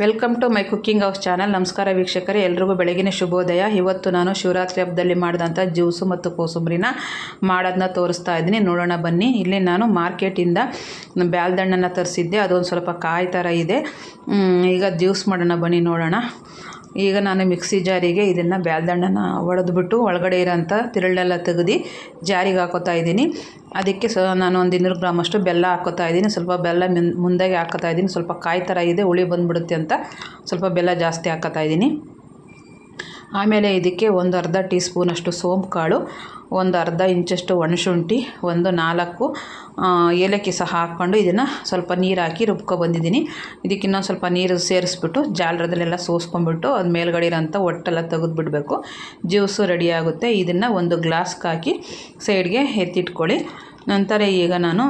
Welcome to my cooking house channel. ನಮಸ್ಕಾರ ವೀಕ್ಷಕರೇ, ಎಲ್ರಿಗೂ ಬೆಳಗಿನ ಶುಭೋದಯ. ಇವತ್ತು ನಾನು ಶಿವರಾತ್ರಿ ಹಬ್ಬದಲ್ಲಿ ಮಾಡಿದಂಥ ಜ್ಯೂಸು ಮತ್ತು ಕೋಸಂಬರಿನ ಮಾಡೋದನ್ನ ತೋರಿಸ್ತಾ ಇದ್ದೀನಿ. ನೋಡೋಣ ಬನ್ನಿ. ಇಲ್ಲಿ ನಾನು ಮಾರ್ಕೆಟಿಂದ ಬ್ಯಾಲ್ದಣ್ಣನ ತರಿಸಿದ್ದೆ. ಅದೊಂದು ಸ್ವಲ್ಪ ಕಾಯಿ ಥರ ಇದೆ. ಈಗ ಜ್ಯೂಸ್ ಮಾಡೋಣ ಬನ್ನಿ, ನೋಡೋಣ. ಈಗ ನಾನು ಮಿಕ್ಸಿ ಜಾರಿಗೆ ಇದನ್ನು ಬ್ಯಾಲ್ದಣ್ಣನ ಒಡೆದ್ಬಿಟ್ಟು ಒಳಗಡೆ ಇರೋಂಥ ತಿರುಳನ್ನೆಲ್ಲ ತೆಗೆದು ಜಾರಿಗೆ ಹಾಕೋತಾ ಇದ್ದೀನಿ. ಅದಕ್ಕೆ ಸ ನಾನು ಒಂದು ಇನ್ನೂರು ಗ್ರಾಮಷ್ಟು ಬೆಲ್ಲ ಹಾಕೋತಾ ಇದ್ದೀನಿ. ಸ್ವಲ್ಪ ಬೆಲ್ಲ ಮುಂದಾಗೆ ಹಾಕೋತಾ ಇದ್ದೀನಿ. ಸ್ವಲ್ಪ ಕಾಯಿ ಥರ ಇದೆ, ಹುಳಿ ಬಂದುಬಿಡುತ್ತೆ ಅಂತ ಸ್ವಲ್ಪ ಬೆಲ್ಲ ಜಾಸ್ತಿ ಹಾಕೋತಾ ಇದ್ದೀನಿ. ಆಮೇಲೆ ಇದಕ್ಕೆ ಒಂದು ಅರ್ಧ ಟೀ ಸ್ಪೂನಷ್ಟು ಸೋಂಪು ಕಾಳು ಒಂದು ಅರ್ಧ ಇಂಚಷ್ಟು ಒಣಶುಂಠಿ, ಒಂದು ನಾಲ್ಕು ಏಲಕ್ಕಿ ಸಹ ಹಾಕ್ಕೊಂಡು ಇದನ್ನು ಸ್ವಲ್ಪ ನೀರು ಹಾಕಿ ರುಬ್ಕೊ ಬಂದಿದ್ದೀನಿ. ಇದಕ್ಕೆ ಇನ್ನೊಂದು ಸ್ವಲ್ಪ ನೀರು ಸೇರಿಸ್ಬಿಟ್ಟು ಜಾಲರದಲ್ಲೆಲ್ಲ ಸೋಸ್ಕೊಂಡ್ಬಿಟ್ಟು ಅದು ಮೇಲ್ಗಡೆ ಇರೋಂಥ ಒಟ್ಟೆಲ್ಲ ತೆಗೆದುಬಿಡ್ಬೇಕು. ಜ್ಯೂಸು ರೆಡಿಯಾಗುತ್ತೆ ಇದನ್ನು ಒಂದು ಗ್ಲಾಸ್ಗೆ ಹಾಕಿ ಸೈಡ್ಗೆ ಎತ್ತಿಟ್ಕೊಳ್ಳಿ. ನಂತರ ಈಗ ನಾನು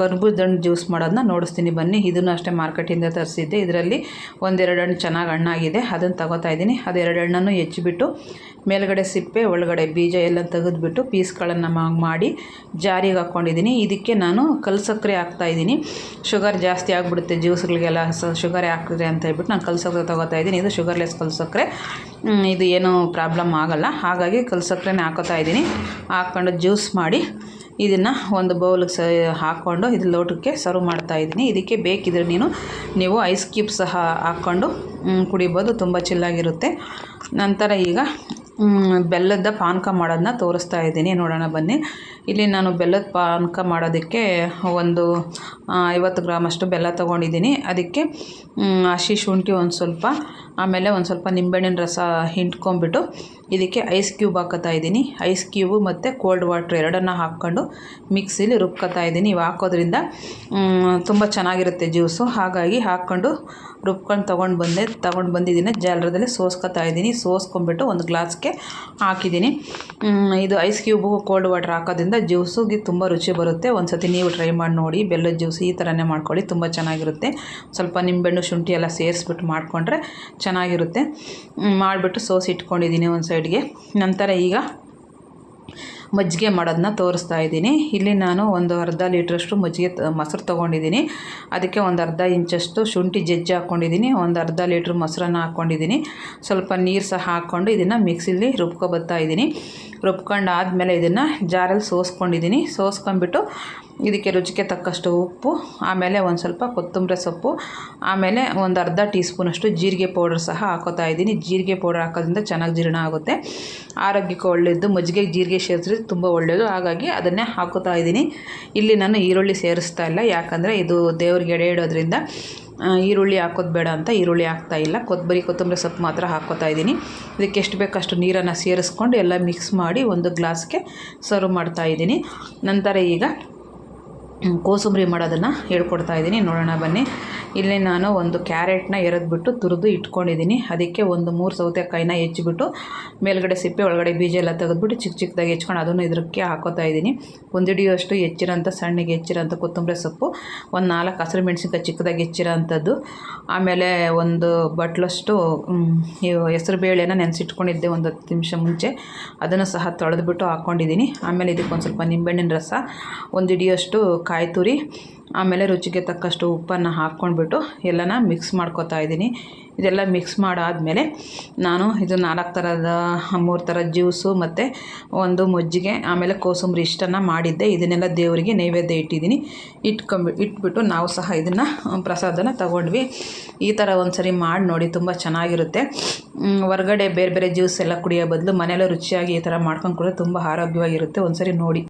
ಕರ್ಬೂಜ ಹಣ್ಣು ಜ್ಯೂಸ್ ಮಾಡೋದನ್ನ ನೋಡಿಸ್ತೀನಿ. ಬನ್ನಿ, ಇದನ್ನು ಅಷ್ಟೇ ಮಾರ್ಕೆಟಿಂದ ತರಿಸಿದ್ದೆ. ಇದರಲ್ಲಿ ಒಂದೆರಡು ಹಣ್ಣು ಚೆನ್ನಾಗಿ ಹಣ್ಣಾಗಿದೆ. ಅದನ್ನು ತಗೋತಾ ಇದ್ದೀನಿ. ಅದೆರಡು ಹಣ್ಣನ್ನು ಹೆಚ್ಚಿಬಿಟ್ಟು, ಮೇಲ್ಗಡೆ ಸಿಪ್ಪೆ, ಒಳಗಡೆ ಬೀಜ ಎಲ್ಲ ತೆಗೆದುಬಿಟ್ಟು ಪೀಸ್ಗಳನ್ನು ಮಾಡಿ ಜಾರಿಗೆ ಹಾಕ್ಕೊಂಡಿದ್ದೀನಿ. ಇದಕ್ಕೆ ನಾನು ಕಲ್ಸಕ್ಕರೆ ಹಾಕ್ತಾ ಹಾಕ್ತಾಯಿದ್ದೀನಿ ಶುಗರ್ ಜಾಸ್ತಿ ಆಗಿಬಿಡುತ್ತೆ ಜ್ಯೂಸ್ಗಳಿಗೆಲ್ಲ. ಸ, ಶುಗರ್ ಹಾಕಿದ್ರೆ ಅಂತ ಹೇಳ್ಬಿಟ್ಟು ನಾನು ಕಲ್ಸಕ್ಕರೆ ತೊಗೋತಾ ಇದ್ದೀನಿ. ಇದು ಶುಗರ್ಲೆಸ್ ಕಲ್ಸಕ್ಕರೆ ಇದು ಏನೂ ಪ್ರಾಬ್ಲಮ್ ಆಗಲ್ಲ. ಹಾಗಾಗಿ ಕಲ್ ಸಕ್ಕರೆನೇ ಹಾಕೋತಾ ಇದ್ದೀನಿ. ಹಾಕ್ಕೊಂಡು ಜ್ಯೂಸ್ ಮಾಡಿ ಇದನ್ನು ಒಂದು ಬೌಲ್ಗೆ ಸ ಹಾಕ್ಕೊಂಡು ಇದು ಲೋಟಕ್ಕೆ ಸರ್ವ್ ಮಾಡ್ತಾ ಇದ್ದೀನಿ. ಇದಕ್ಕೆ ಬೇಕಿದ್ರೆ ನೀನು, ನೀವು ಐಸ್ ಕ್ಯೂಬ್ ಸಹ ಹಾಕ್ಕೊಂಡು ಕುಡಿಬೋದು. ತುಂಬ ಚಿಲ್ಲಾಗಿರುತ್ತೆ ನಂತರ ಈಗ ಬೆಲ್ಲದ ಪಾನಕ ಮಾಡೋದನ್ನ ತೋರಿಸ್ತಾ ಇದ್ದೀನಿ. ನೋಡೋಣ ಬನ್ನಿ. ಇಲ್ಲಿ ನಾನು ಬೆಲ್ಲದ ಪಾನಕ ಮಾಡೋದಕ್ಕೆ ಒಂದು ಐವತ್ತು ಗ್ರಾಮಷ್ಟು ಬೆಲ್ಲ ತೊಗೊಂಡಿದ್ದೀನಿ. ಅದಕ್ಕೆ ಹಸಿ ಶುಂಠಿ ಒಂದು ಸ್ವಲ್ಪ ಆಮೇಲೆ ಒಂದು ಸ್ವಲ್ಪ ನಿಂಬೆಹಣ್ಣಿನ ರಸ ಹಿಂಡ್ಕೊಂಬಿಟ್ಟು ಇದಕ್ಕೆ ಐಸ್ ಕ್ಯೂಬ್ ಹಾಕೋತಾ ಇದ್ದೀನಿ. ಐಸ್ ಕ್ಯೂಬು ಮತ್ತು ಕೋಲ್ಡ್ ವಾಟ್ರ್ ಎರಡನ್ನು ಹಾಕ್ಕೊಂಡು ಮಿಕ್ಸಿಲಿ ರುಬ್ಕೋತಾ ಇದ್ದೀನಿ. ಇವು ಹಾಕೋದ್ರಿಂದ ತುಂಬ ಚೆನ್ನಾಗಿರುತ್ತೆ ಜ್ಯೂಸು. ಹಾಗಾಗಿ ಹಾಕ್ಕೊಂಡು ರುಬ್ಕೊಂಡು ತೊಗೊಂಡು ಬಂದೆ, ತೊಗೊಂಡು ಬಂದಿದ್ದೀನಿ. ಜಾಲರದಲ್ಲಿ ಸೋಸ್ಕೊತಾ ಇದ್ದೀನಿ. ಸೋಸ್ಕೊಂಬಿಟ್ಟು ಒಂದು ಗ್ಲಾಸ್ಗೆ ಹಾಕಿದ್ದೀನಿ. ಇದು ಐಸ್ ಕ್ಯೂಬು ಕೋಲ್ಡ್ ವಾಟ್ರ್ ಹಾಕೋದ್ರಿಂದ ಜ್ಯೂಸಿಗೆ ತುಂಬ ರುಚಿ ಬರುತ್ತೆ. ಒಂದು ಸತಿ ನೀವು ಟ್ರೈ ಮಾಡಿ ನೋಡಿ. ಬೆಲ್ಲದ ಜ್ಯೂಸ್ ಈ ಥರನೇ ಮಾಡ್ಕೊಳ್ಳಿ. ತುಂಬ ಚೆನ್ನಾಗಿರುತ್ತೆ. ಸ್ವಲ್ಪ ನಿಂಬೆಹಣ್ಣು ಶುಂಠಿ ಎಲ್ಲ ಸೇರಿಸ್ಬಿಟ್ಟು ಮಾಡಿಕೊಂಡ್ರೆ ಚೆನ್ನಾಗಿರುತ್ತೆ. ಮಾಡಿಬಿಟ್ಟು ಸೋಸಿ ಇಟ್ಕೊಂಡಿದ್ದೀನಿ ಒಂದು ಸೈಡ್ಗೆ ನಂತರ ಈಗ ಮಜ್ಜಿಗೆ ಮಾಡೋದನ್ನ ತೋರಿಸ್ತಾ ಇದ್ದೀನಿ. ಇಲ್ಲಿ ನಾನು ಒಂದು ಅರ್ಧ ಲೀಟ್ರಷ್ಟು ಮಜ್ಜಿಗೆ ಮೊಸರು ತೊಗೊಂಡಿದ್ದೀನಿ. ಅದಕ್ಕೆ ಒಂದು ಅರ್ಧ ಇಂಚಷ್ಟು ಶುಂಠಿ ಜಜ್ಜಿ ಹಾಕ್ಕೊಂಡಿದ್ದೀನಿ ಒಂದು ಅರ್ಧ ಲೀಟ್ರ್ ಮೊಸರನ್ನು ಹಾಕ್ಕೊಂಡಿದ್ದೀನಿ ಸ್ವಲ್ಪ ನೀರು ಸಹ ಹಾಕ್ಕೊಂಡು ಇದನ್ನು ಮಿಕ್ಸಿಲಿ ರುಬ್ಕೊ ಬರ್ತಾ ಇದ್ದೀನಿ. ರುಬ್ಕೊಂಡು ಆದಮೇಲೆ ಇದನ್ನು ಜಾರಲ್ಲಿ ಸೋಸ್ಕೊಂಡಿದ್ದೀನಿ. ಸೋಸ್ಕೊಂಡ್ಬಿಟ್ಟು ಇದಕ್ಕೆ ರುಚಿಗೆ ತಕ್ಕಷ್ಟು ಉಪ್ಪು, ಆಮೇಲೆ ಒಂದು ಸ್ವಲ್ಪ ಕೊತ್ತಂಬರಿ ಸೊಪ್ಪು, ಆಮೇಲೆ ಒಂದು ಅರ್ಧ ಟೀ ಸ್ಪೂನಷ್ಟು ಜೀರಿಗೆ ಪೌಡರ್ ಸಹ ಹಾಕೋತಾ ಇದ್ದೀನಿ. ಜೀರಿಗೆ ಪೌಡರ್ ಹಾಕೋದ್ರಿಂದ ಚೆನ್ನಾಗಿ ಜೀರ್ಣ ಆಗುತ್ತೆ. ಆರೋಗ್ಯಕ್ಕೆ ಒಳ್ಳೆಯದು ಮಜ್ಜಿಗೆಗೆ ಜೀರಿಗೆ ಸೇರಿಸಿದ್ರೆ ತುಂಬ ಒಳ್ಳೆಯದು ಹಾಗಾಗಿ ಅದನ್ನೇ ಹಾಕೋತಾ ಇದ್ದೀನಿ. ಇಲ್ಲಿ ನಾನು ಈರುಳ್ಳಿ ಸೇರಿಸ್ತಾ ಇಲ್ಲ. ಯಾಕಂದರೆ ಇದು ದೇವ್ರಿಗೆ ಎಡೆ ಇಡೋದ್ರಿಂದ ಈರುಳ್ಳಿ ಹಾಕೋದು ಬೇಡ ಅಂತ ಈರುಳ್ಳಿ ಹಾಕ್ತಾ ಇಲ್ಲ. ಕೊತ್ತಂಬರಿ ಕೊತ್ತಂಬರಿ ಸೊಪ್ಪು ಮಾತ್ರ ಹಾಕೋತಾ ಇದ್ದೀನಿ. ಇದಕ್ಕೆ ಎಷ್ಟು ಬೇಕಷ್ಟು ನೀರನ್ನು ಸೇರಿಸ್ಕೊಂಡು ಎಲ್ಲ ಮಿಕ್ಸ್ ಮಾಡಿ ಒಂದು ಗ್ಲಾಸ್ಗೆ ಸರ್ವ್ ಮಾಡ್ತಾ ಇದ್ದೀನಿ. ನಂತರ ಈಗ ಕೋಸಂಬರಿ ಮಾಡೋದನ್ನು ಹೇಳ್ಕೊಡ್ತಾ ಇದ್ದೀನಿ. ನೋಡೋಣ ಬನ್ನಿ. ಇಲ್ಲಿ ನಾನು ಒಂದು ಕ್ಯಾರೆಟ್ನ ಎರೆದ್ಬಿಟ್ಟು ತುರಿದು ಇಟ್ಕೊಂಡಿದ್ದೀನಿ. ಅದಕ್ಕೆ ಒಂದು ಮೂರು ಸೌತೆಕಾಯಿನ ಹೆಚ್ಚಿಬಿಟ್ಟು ಮೇಲ್ಗಡೆ ಸಿಪ್ಪೆ, ಒಳಗಡೆ ಬೀಜ ಎಲ್ಲ ತೆಗೆದ್ಬಿಟ್ಟು ಚಿಕ್ಕ ಚಿಕ್ಕದಾಗಿ ಹೆಚ್ಕೊಂಡು ಅದನ್ನು ಇದಕ್ಕೆ ಹಾಕೋತಾ ಇದ್ದೀನಿ. ಒಂದು ಹಿಡಿಯುವಷ್ಟು ಹೆಚ್ಚಿರೋಂಥ ಸಣ್ಣಗೆ ಹೆಚ್ಚಿರೋಂಥ ಕೊತ್ತಂಬರಿ ಸೊಪ್ಪು, ಒಂದು ನಾಲ್ಕು ಹಸಿರು ಮೆಣಸಿನ್ಕಾಯಿ ಚಿಕ್ಕದಾಗಿ ಹೆಚ್ಚಿರೋಂಥದ್ದು, ಆಮೇಲೆ ಒಂದು ಬಟ್ಲಷ್ಟು ಹೆಸರು ಬೇಳೆನ ನೆನೆಸಿಟ್ಕೊಂಡಿದ್ದೆ ಒಂದು ಹತ್ತು ನಿಮಿಷ ಮುಂಚೆ. ಅದನ್ನು ಸಹ ತೊಳೆದ್ಬಿಟ್ಟು ಹಾಕ್ಕೊಂಡಿದ್ದೀನಿ ಆಮೇಲೆ ಇದಕ್ಕೆ ಒಂದು ಸ್ವಲ್ಪ ನಿಂಬೆಹಣ್ಣಿನ ರಸ ಒಂದು ಹಿಡಿಯೋಷ್ಟು ಕಾಯಿ ತುರಿ ಆಮೇಲೆ ರುಚಿಗೆ ತಕ್ಕಷ್ಟು ಉಪ್ಪನ್ನು ಹಾಕ್ಕೊಂಡ್ಬಿಟ್ಟು ಎಲ್ಲನ ಮಿಕ್ಸ್ ಮಾಡ್ಕೊತಾ ಇದ್ದೀನಿ. ಇದೆಲ್ಲ ಮಿಕ್ಸ್ ಮಾಡಾದಮೇಲೆ ನಾನು ಇದು ನಾಲ್ಕು ಥರದ ಮೂರು ಥರ ಜ್ಯೂಸು ಮತ್ತು ಒಂದು ಮಜ್ಜಿಗೆ, ಆಮೇಲೆ ಕೋಸಂಬರಿ ಇಷ್ಟನ್ನು ಮಾಡಿದ್ದೆ. ಇದನ್ನೆಲ್ಲ ದೇವರಿಗೆ ನೈವೇದ್ಯ ಇಟ್ಟಿದ್ದೀನಿ. ಇಟ್ಕೊಂಬಿ, ಇಟ್ಬಿಟ್ಟು ನಾವು ಸಹ ಇದನ್ನು ಪ್ರಸಾದನ ತಗೊಂಡ್ವಿ. ಈ ಥರ ಒಂದು ಸರಿ ಮಾಡಿ ನೋಡಿ, ತುಂಬ ಚೆನ್ನಾಗಿರುತ್ತೆ. ಹೊರಗಡೆ ಬೇರೆ ಬೇರೆ ಜ್ಯೂಸ್ ಎಲ್ಲ ಕುಡಿಯೋ ಬದಲು ಮನೆಯಲ್ಲೇ ರುಚಿಯಾಗಿ ಈ ಥರ ಮಾಡ್ಕೊಂಡು ಕೂಡ ತುಂಬ ಆರೋಗ್ಯವಾಗಿರುತ್ತೆ. ಒಂದು ಸರಿ ನೋಡಿ.